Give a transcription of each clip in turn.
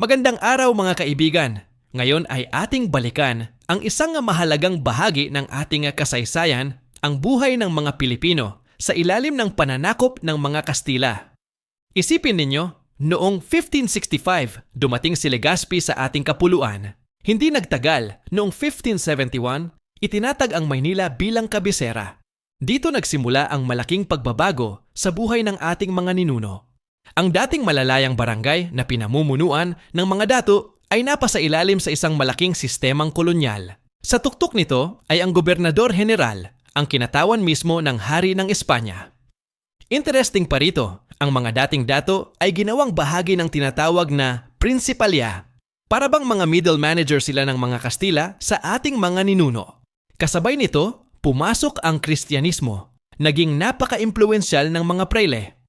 Magandang araw mga kaibigan. Ngayon ay ating balikan ang isang mahalagang bahagi ng ating kasaysayan, ang buhay ng mga Pilipino sa ilalim ng pananakop ng mga Kastila. Isipin ninyo, noong 1565 dumating si Legazpi sa ating kapuluan. Hindi nagtagal, noong 1571, itinatag ang Maynila bilang kabisera. Dito nagsimula ang malaking pagbabago sa buhay ng ating mga ninuno. Ang dating malalayang barangay na pinamumunuan ng mga dato ay napasa ilalim sa isang malaking sistemang kolonyal. Sa tuktok nito ay ang gobernador general, ang kinatawan mismo ng hari ng Espanya. Interesting pa rito, ang mga dating dato ay ginawang bahagi ng tinatawag na Principalya. Para bang mga middle manager sila ng mga Kastila sa ating mga ninuno. Kasabay nito, pumasok ang Kristyanismo. Naging napaka-impluensyal ng mga prele.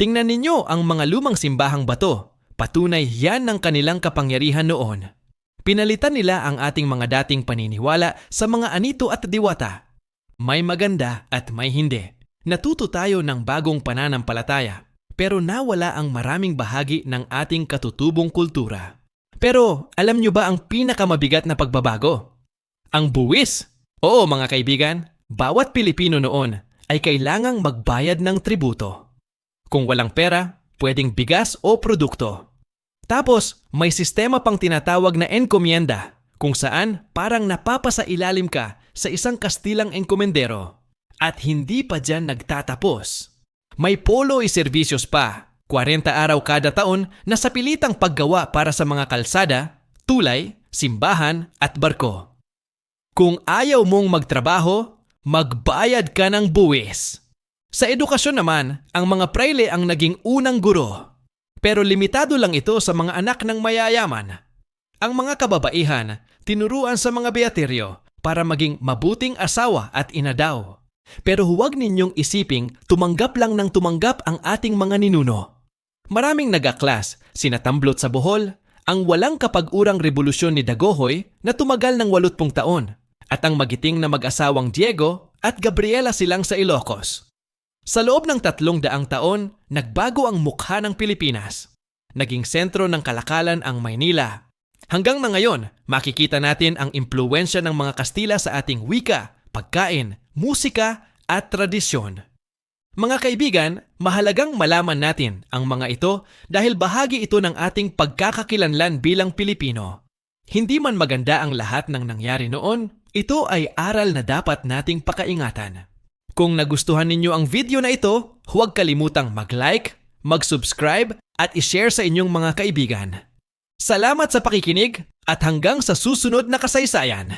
Tingnan ninyo ang mga lumang simbahang bato. Patunay yan ng kanilang kapangyarihan noon. Pinalitan nila ang ating mga dating paniniwala sa mga anito at diwata. May maganda at may hindi. Natuto tayo ng bagong pananampalataya, pero nawala ang maraming bahagi ng ating katutubong kultura. Pero alam nyo ba ang pinakamabigat na pagbabago? Ang buwis! Oo mga kaibigan, bawat Pilipino noon ay kailangang magbayad ng tributo. Kung walang pera, pwedeng bigas o produkto. Tapos, may sistema pang tinatawag na enkomienda, kung saan parang napapasa ilalim ka sa isang kastilang enkomendero. At hindi pa dyan nagtatapos. May polo y serbisyos pa, 40 araw kada taon na sa pilitang paggawa para sa mga kalsada, tulay, simbahan at barko. Kung ayaw mong magtrabaho, magbayad ka ng buwis. Sa edukasyon naman, ang mga praile ang naging unang guro. Pero limitado lang ito sa mga anak ng mayayaman. Ang mga kababaihan, tinuruan sa mga beateryo para maging mabuting asawa at ina daw. Pero huwag ninyong isiping tumanggap lang ng tumanggap ang ating mga ninuno. Maraming nagaklas, sinatamblot sa Bohol, ang walang kapag-urang revolusyon ni Dagohoy na tumagal ng 80 taon, at ang magiting na mag-asawang Diego at Gabriela silang sa Ilocos. Sa loob ng tatlong daang taon, nagbago ang mukha ng Pilipinas. Naging sentro ng kalakalan ang Maynila. Hanggang na ngayon, makikita natin ang impluensya ng mga Kastila sa ating wika, pagkain, musika at tradisyon. Mga kaibigan, mahalagang malaman natin ang mga ito dahil bahagi ito ng ating pagkakakilanlan bilang Pilipino. Hindi man maganda ang lahat ng nangyari noon, ito ay aral na dapat nating pakaingatan. Kung nagustuhan ninyo ang video na ito, huwag kalimutang mag-like, mag-subscribe at i-share sa inyong mga kaibigan. Salamat sa pakikinig at hanggang sa susunod na kasaysayan.